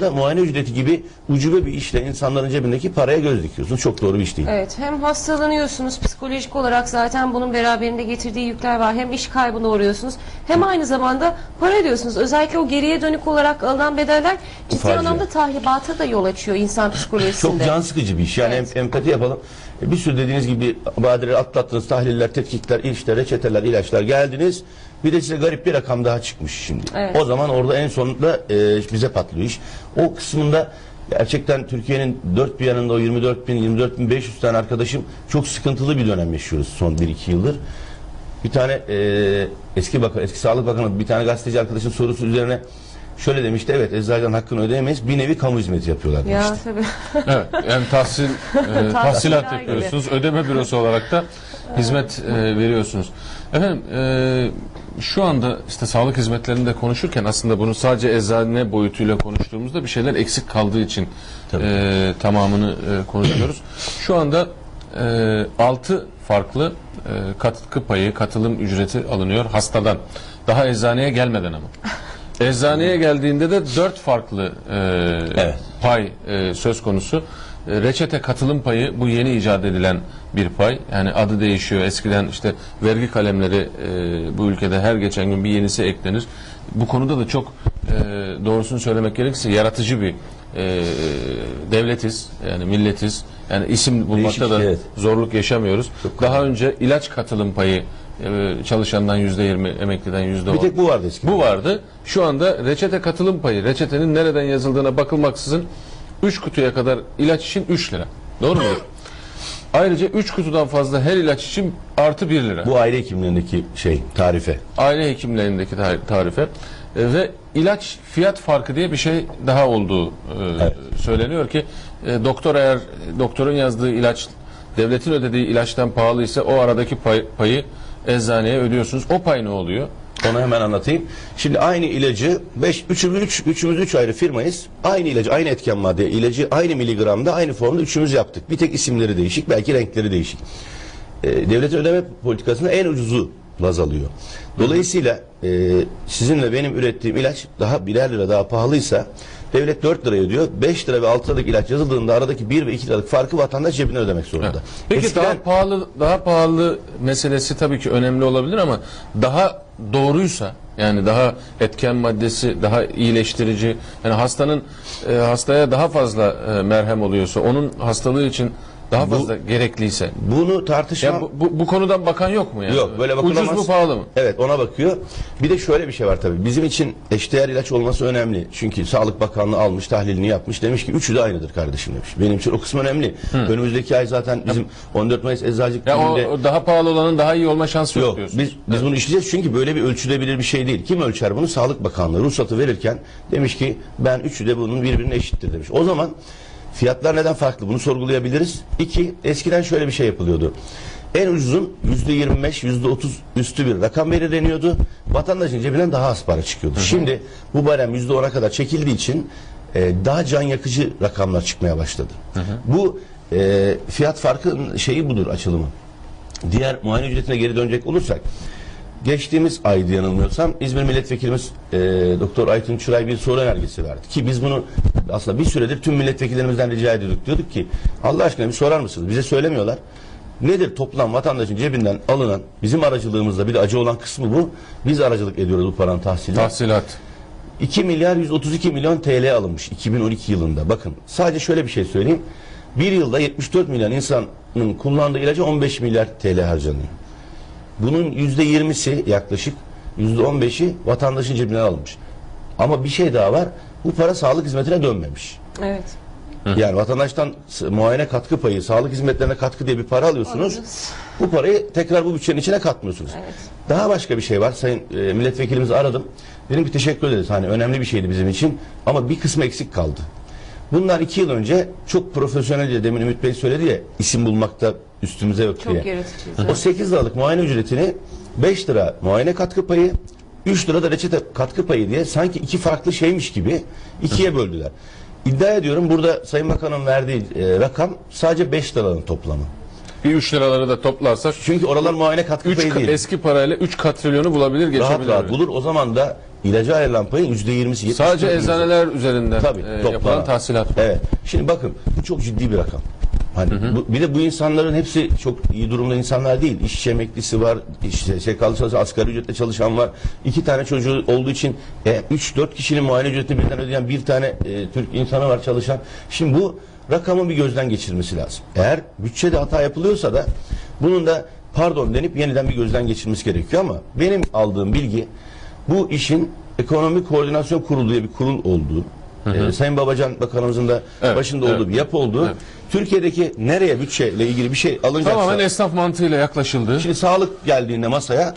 da muayene ücreti gibi ucube bir işle insanların cebindeki paraya göz dikiyorsun. Çok doğru bir iş değil. Evet hem hastalanıyorsunuz psikolojik olarak zaten bunun beraberinde getirdiği yükler var. Hem iş kaybına uğruyorsunuz hem aynı zamanda para ödüyorsunuz. Özellikle o geriye dönük olarak alınan bedeller ciddi Facia. anlamda tahribata da yol açıyor insan psikolojisinde. Çok can sıkıcı bir iş. Yani Evet. em- empati yapalım. E, Bir sürü dediğiniz gibi badireleri atlattınız, tahliller, tetkikler, işte reçeteler, ilaçlar geldiniz. Bir de size garip bir rakam daha çıkmış şimdi. Evet. O zaman orada en sonunda e, bize patlıyor iş. O kısmında gerçekten Türkiye'nin dört bir yanında o 24 bin, 24 bin 500 tane arkadaşım çok sıkıntılı bir dönem yaşıyoruz son 1-2 yıldır. Bir tane e, eski bakan, eski Sağlık Bakanı bir tane gazeteci arkadaşın sorusu üzerine şöyle demişti. Evet eczacıdan hakkını ödeyemeyiz. Bir nevi kamu hizmeti yapıyorlar demişti. Ya tabii. Evet, yani tahsil, e, tahsilat gibi. yapıyorsunuz. Ödeme bürosu olarak da hizmet e, veriyorsunuz. Efendim, e, şu anda işte sağlık hizmetlerinde konuşurken aslında bunu sadece eczane boyutuyla konuştuğumuzda bir şeyler eksik kaldığı için e, tamamını e, konuşuyoruz. Şu anda e, 6 farklı e, katkı payı, katılım ücreti alınıyor hastadan. Daha eczaneye gelmeden ama. Eczaneye geldiğinde de dört farklı e, Evet. pay e, söz konusu. E, reçete katılım payı bu yeni icat edilen bir pay. Yani adı değişiyor. Eskiden işte vergi kalemleri e, bu ülkede her geçen gün bir yenisi eklenir. Bu konuda da çok e, doğrusunu söylemek gerekirse yaratıcı bir e, devletiz. Yani milletiz. Yani isim bulmakta Değişik, da evet. zorluk yaşamıyoruz. Daha önce ilaç katılım payı çalışandan yüzde yirmi, emekliden yüzde on. Bir tek bu vardı eskiden. Bu vardı. Şu anda reçete katılım payı, reçetenin nereden yazıldığına bakılmaksızın 3 kutuya kadar ilaç için 3 lira. Doğru mudur? Ayrıca 3 kutudan fazla her ilaç için artı 1 lira. Bu aile hekimliğindeki şey tarife. Aile hekimlerindeki tar- tarife. E, ve ilaç fiyat farkı diye bir şey daha olduğu e, söyleniyor ki e, doktor eğer doktorun yazdığı ilaç devletin ödediği ilaçtan pahalıysa o aradaki pay- payı eczaneye ödüyorsunuz. O pay ne oluyor? Onu hemen anlatayım. Şimdi aynı ilacı 5 üçümüz 3 üçümüz 3 ayrı firmayız. Aynı ilacı, aynı etken madde ilacı aynı miligramda, aynı formda üçümüz yaptık. Bir tek isimleri değişik, belki renkleri değişik. Ee, devletin ödeme politikasında en ucuzu baz alıyor. Dolayısıyla e, sizin ve benim ürettiğim ilaç daha birer lira daha pahalıysa devlet 4 lira ödüyor. 5 lira ve 6 liralık ilaç yazıldığında aradaki 1 ve 2 liralık farkı vatandaş cebinden ödemek zorunda. Peki Eskiden- daha pahalı daha pahalı meselesi tabii ki önemli olabilir ama daha doğruysa yani daha etken maddesi daha iyileştirici yani hastanın e, hastaya daha fazla e, merhem oluyorsa onun hastalığı için daha fazla gerekliyse bunu tartışmam ya bu, bu, bu konudan bakan yok mu yani? Yok böyle bakılamaz. Ucuz mu pahalı mı? Evet ona bakıyor. Bir de şöyle bir şey var tabii. Bizim için eşdeğer ilaç olması önemli. Çünkü Sağlık Bakanlığı almış tahlilini yapmış. Demiş ki üçü de aynıdır kardeşim demiş. Benim için o kısım önemli. Önümüzdeki ay zaten bizim 14 Mayıs Eczacılık Ya o, Günü'nde o daha pahalı olanın daha iyi olma şansı yok, Yok diyorsunuz. biz, biz bunu işleyeceğiz çünkü böyle bir ölçülebilir bir şey değil. Kim ölçer bunu? Sağlık Bakanlığı ruhsatı verirken demiş ki ben üçü de bunun birbirine eşittir demiş. O zaman fiyatlar neden farklı bunu sorgulayabiliriz. İki eskiden şöyle bir şey yapılıyordu. En ucuzun yüzde 25, yüzde 30 üstü bir rakam belirleniyordu. Vatandaşın cebinden daha az para çıkıyordu. Şimdi bu barem yüzde 10'a kadar çekildiği için e, daha can yakıcı rakamlar çıkmaya başladı. Bu e, fiyat farkı şeyi budur açılımı. Diğer muayene ücretine geri dönecek olursak geçtiğimiz aydı yanılmıyorsam İzmir Milletvekilimiz e, Doktor Aytun Çıray bir soru önergesi verdi. Ki biz bunu aslında bir süredir tüm milletvekillerimizden rica ediyorduk. Diyorduk ki Allah aşkına bir sorar mısınız? Bize söylemiyorlar. Nedir toplam vatandaşın cebinden alınan bizim aracılığımızda bir de acı olan kısmı bu. Biz aracılık ediyoruz bu paranın tahsiline. Tahsilat. 2 milyar 132 milyon TL alınmış 2012 yılında. Bakın sadece şöyle bir şey söyleyeyim. Bir yılda 74 milyon insanın kullandığı ilaca 15 milyar TL harcanıyor. Bunun %20'si yaklaşık %15'i vatandaşın cebinden alınmış. Ama bir şey daha var. Bu para sağlık hizmetine dönmemiş. Evet. Yani vatandaştan muayene katkı payı, sağlık hizmetlerine katkı diye bir para alıyorsunuz. Alıyoruz. Bu parayı tekrar bu bütçenin içine katmıyorsunuz. Evet. Daha başka bir şey var. Sayın e, milletvekilimizi aradım. Dedim ki teşekkür ederiz. Hani önemli bir şeydi bizim için. Ama bir kısmı eksik kaldı. Bunlar iki yıl önce çok profesyonelce demin Ümit Bey söyledi ya isim bulmakta üstümüze yok Çok diye. yaratıcıyız. O 8 liralık muayene ücretini 5 lira muayene katkı payı 3 lira da reçete katkı payı diye sanki iki farklı şeymiş gibi ikiye böldüler. İddia ediyorum burada Sayın Bakan'ın verdiği e, rakam sadece 5 liranın toplamı. Bir 3 liraları da toplarsak Çünkü oralar muayene katkı 3 payı değil. eski parayla 3 katrilyonu bulabilir rahat geçebilir. rahat bulur. O zaman da ilaca ayrılan payın yüzde yirmisi. Sadece eczaneler üzerinden Tabii, e, toplam. yapılan tahsilat. Evet. Şimdi bakın bu çok ciddi bir rakam. Hani bu, bir de bu insanların hepsi çok iyi durumda insanlar değil. İşçi emeklisi var, işte SK'lı çalışan, asgari ücretle çalışan var. İki tane çocuğu olduğu için 3-4 kişinin muayene ücretini birden ödeyen bir tane e, Türk insanı var çalışan. Şimdi bu rakamın bir gözden geçirilmesi lazım. Eğer bütçede hata yapılıyorsa da bunun da pardon denip yeniden bir gözden geçirilmesi gerekiyor ama benim aldığım bilgi bu işin ekonomik koordinasyon kurulu diye bir kurul olduğu, e, Sayın Babacan Bakanımızın da Evet, başında evet. olduğu bir yapı olduğu, Evet. Türkiye'deki nereye bütçeyle ilgili bir şey alınacaksa, Tamamen esnaf mantığıyla yaklaşıldı. şimdi sağlık geldiğinde masaya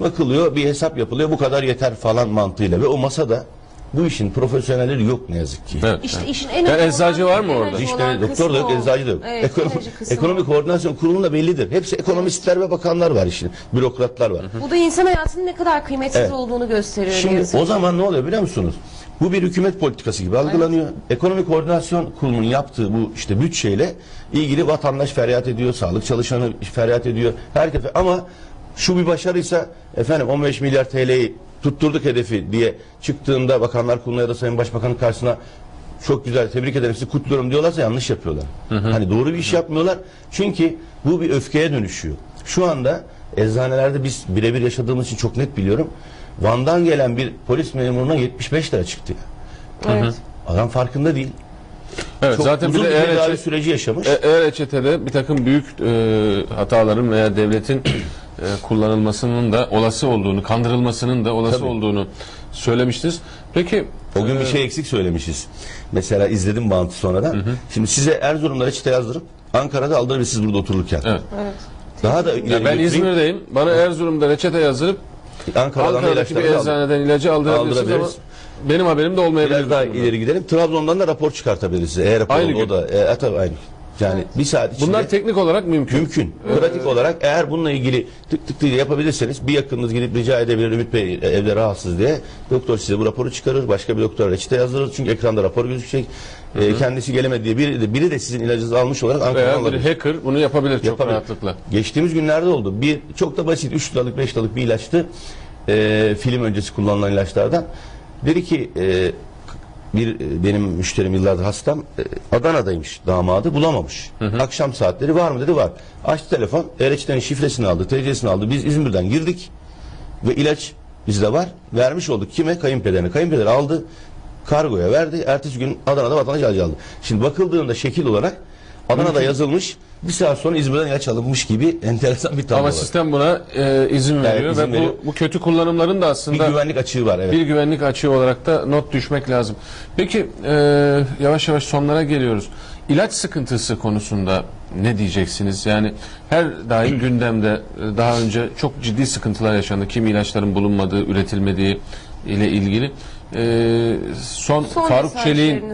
bakılıyor, bir hesap yapılıyor, bu kadar yeter falan mantığıyla ve o masada bu işin profesyonelleri yok ne yazık ki. Evet. İşte işin en Yani önemli eczacı olan- var mı en orada? önemli İşte olan doktor da yok, kısmı o. eczacı da yok. Evet, Ekonomi, kısmı o. koordinasyon kurulunda bellidir. Hepsi ekonomistler ve bakanlar var işin. Bürokratlar var. Bu da insan hayatının ne kadar kıymetsiz Evet. olduğunu gösteriyor. ne Şimdi yazık o ki. zaman ne oluyor biliyor musunuz? Bu bir hükümet politikası gibi algılanıyor. Ekonomik Koordinasyon Kurulu'nun yaptığı bu işte bütçeyle ilgili vatandaş feryat ediyor, sağlık çalışanı feryat ediyor. Herkes ama şu bir başarıysa efendim 15 milyar TL'yi tutturduk hedefi diye çıktığında Bakanlar Kurulu'na ya da Sayın Başbakan'ın karşısına çok güzel tebrik ederim sizi kutluyorum diyorlarsa yanlış yapıyorlar. Hani doğru bir iş yapmıyorlar. Çünkü bu bir öfkeye dönüşüyor. Şu anda eczanelerde biz birebir yaşadığımız için çok net biliyorum. Van'dan gelen bir polis memuruna 75 lira çıktı. Evet. Adam farkında değil. Evet, Çok zaten bir uzun de bir eğer tedavi reçe- süreci yaşamış. E- E-reçetede bir takım büyük e, hataların veya devletin e, kullanılmasının da olası olduğunu, kandırılmasının da olası Tabii. olduğunu söylemiştiniz. Peki O gün e, bir şey eksik söylemişiz. Mesela izledim bantı sonradan. Şimdi size Erzurum'da reçete yazdırıp Ankara'da aldırabilirsiniz burada otururken. Evet. Evet. Daha da Ya ben götüreyim. İzmir'deyim. Bana Erzurum'da reçete yazdırıp Ankara'dan da Ankara'daki bir eczaneden ilacı aldırabilirsiniz ama Aldırabiliriz. benim haberim de olmayabilir. Biraz daha ileri gidelim. Trabzon'dan da rapor çıkartabiliriz size. Eğer rapor Aynı oldu, o da e, tabii aynı. Yani bir saat içinde Bunlar teknik olarak mümkün. mümkün. Pratik olarak eğer bununla ilgili tık tık diye yapabilirseniz bir yakınınız gidip rica edebilir Ümit Bey e, evde rahatsız diye. Doktor size bu raporu çıkarır. Başka bir doktor reçete yazdırır. Çünkü ekranda rapor gözükecek. E, kendisi gelemedi diye biri de, biri de sizin ilacınızı almış olarak Ankara'dan Veya alabilir. bir hacker bunu yapabilir çok Yapabilir. rahatlıkla. Geçtiğimiz günlerde oldu. Bir çok da basit 3 liralık 5 liralık bir ilaçtı. Ee, film öncesi kullanılan ilaçlardan. Dedi ki e, bir e, benim müşterim yıllardır hastam e, Adana'daymış damadı bulamamış. Akşam saatleri var mı dedi var. Açtı telefon e-reçetenin şifresini aldı TC'sini aldı. Biz İzmir'den girdik ve ilaç bizde var. Vermiş olduk kime? Kayınpederine. Kayınpeder aldı kargoya verdi. Ertesi gün Adana'da vatandaş aldı. Şimdi bakıldığında şekil olarak Adana'da yazılmış bir saat sonra İzmir'den ilaç alınmış gibi enteresan bir tablo Ama var. sistem buna e, izin veriyor izin ve veriyor. bu, bu kötü kullanımların da Bir aslında güvenlik açığı var evet. bir güvenlik açığı olarak da not düşmek lazım. Peki e, yavaş yavaş sonlara geliyoruz. İlaç sıkıntısı konusunda ne diyeceksiniz? Yani her daim gündemde e, daha önce çok ciddi sıkıntılar yaşandı. Kimi ilaçların bulunmadığı, üretilmediği ile ilgili. E, son, Son Faruk Çelik'in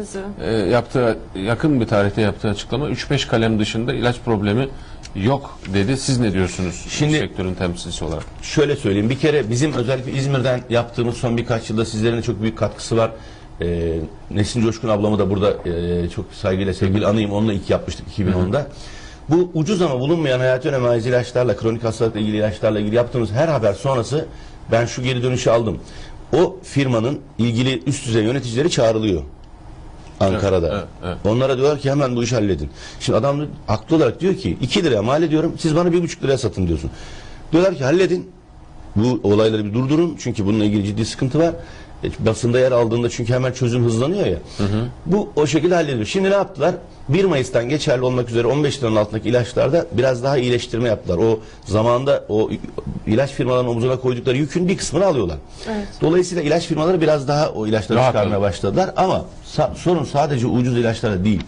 e, yaptığı yakın bir tarihte yaptığı açıklama 3-5 kalem dışında ilaç problemi yok dedi. Siz ne diyorsunuz Şimdi- sektörün temsilcisi olarak? Şöyle söyleyeyim bir kere bizim özellikle İzmir'den yaptığımız son birkaç yılda sizlerin de çok büyük katkısı var. Ee, Nesin Coşkun ablamı da burada e, çok saygıyla sevgili anayım onunla ilk yapmıştık 2010'da. Bu ucuz ama bulunmayan hayati önem haiz ilaçlarla, kronik hastalıkla ilgili ilaçlarla ilgili yaptığımız her haber sonrası ben şu geri dönüşü aldım. O firmanın ilgili üst düzey yöneticileri çağrılıyor. Ankara'da. Evet, evet, Onlara diyorlar ki hemen bu işi halledin. Şimdi adam da haklı olarak diyor ki 2 liraya mal ediyorum siz bana bir buçuk liraya satın diyorsun. Diyorlar ki halledin. Bu olayları bir durdurun çünkü bununla ilgili ciddi sıkıntı var. E, basında yer aldığında çünkü hemen çözüm hızlanıyor ya. Bu o şekilde hallediliyor. Şimdi ne yaptılar? 1 Mayıs'tan geçerli olmak üzere 15 liranın altındaki ilaçlarda biraz daha iyileştirme yaptılar. O zamanda o ilaç firmalarının omuzuna koydukları yükün bir kısmını alıyorlar. Evet. Dolayısıyla ilaç firmaları biraz daha o ilaçları Rahat çıkarmaya başladılar ama sa- sorun sadece ucuz ilaçlara değil.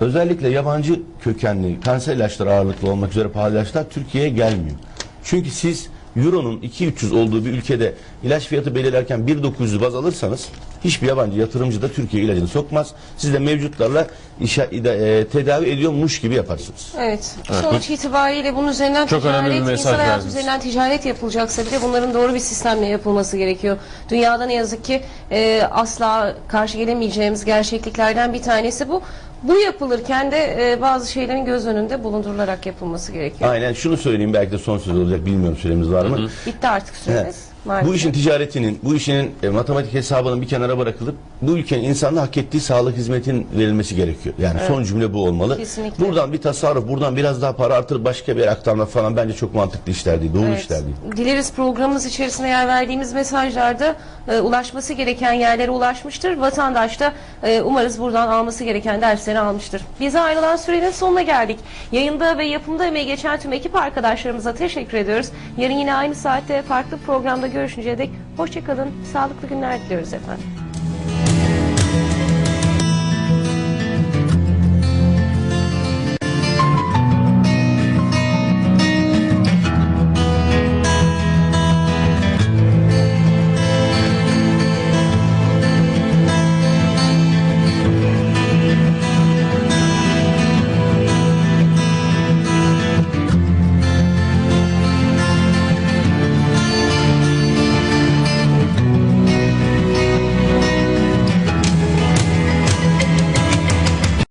Özellikle yabancı kökenli kanser ilaçları ağırlıklı olmak üzere pahalı ilaçlar Türkiye'ye gelmiyor. Çünkü siz Euro'nun 2-300 olduğu bir ülkede ilaç fiyatı belirlerken 1.900 baz alırsanız hiçbir yabancı yatırımcı da Türkiye ilacını sokmaz. Siz de mevcutlarla işe, e, tedavi ediyormuş gibi yaparsınız. Evet. Sonuç itibariyle bunun üzerinden Çok ticaret, önemli bir mesaj insan üzerinden ticaret yapılacaksa bile bunların doğru bir sistemle yapılması gerekiyor. Dünyada ne yazık ki e, asla karşı gelemeyeceğimiz gerçekliklerden bir tanesi bu. Bu yapılırken de e, bazı şeylerin göz önünde bulundurularak yapılması gerekiyor. Aynen şunu söyleyeyim belki de son söz olacak bilmiyorum süremiz var mı? Bitti artık süremiz. Maalesef. Bu işin ticaretinin, bu işin e, matematik hesabının bir kenara bırakılıp bu ülkenin insanına hak ettiği sağlık hizmetin verilmesi gerekiyor. Yani son cümle bu olmalı. Kesinlikle. Buradan bir tasarruf, buradan biraz daha para artırıp başka bir yere aktarmak falan bence çok mantıklı işler değil, doğru Evet. işler değil. Dileriz programımız içerisinde yer verdiğimiz mesajlarda e, ulaşması gereken yerlere ulaşmıştır. Vatandaş da e, umarız buradan alması gereken dersleri almıştır. Bize ayrılan sürenin sonuna geldik. Yayında ve yapımda emeği geçen tüm ekip arkadaşlarımıza teşekkür ediyoruz. Yarın yine aynı saatte farklı programda görüşünceye dek hoşçakalın, sağlıklı günler diliyoruz efendim.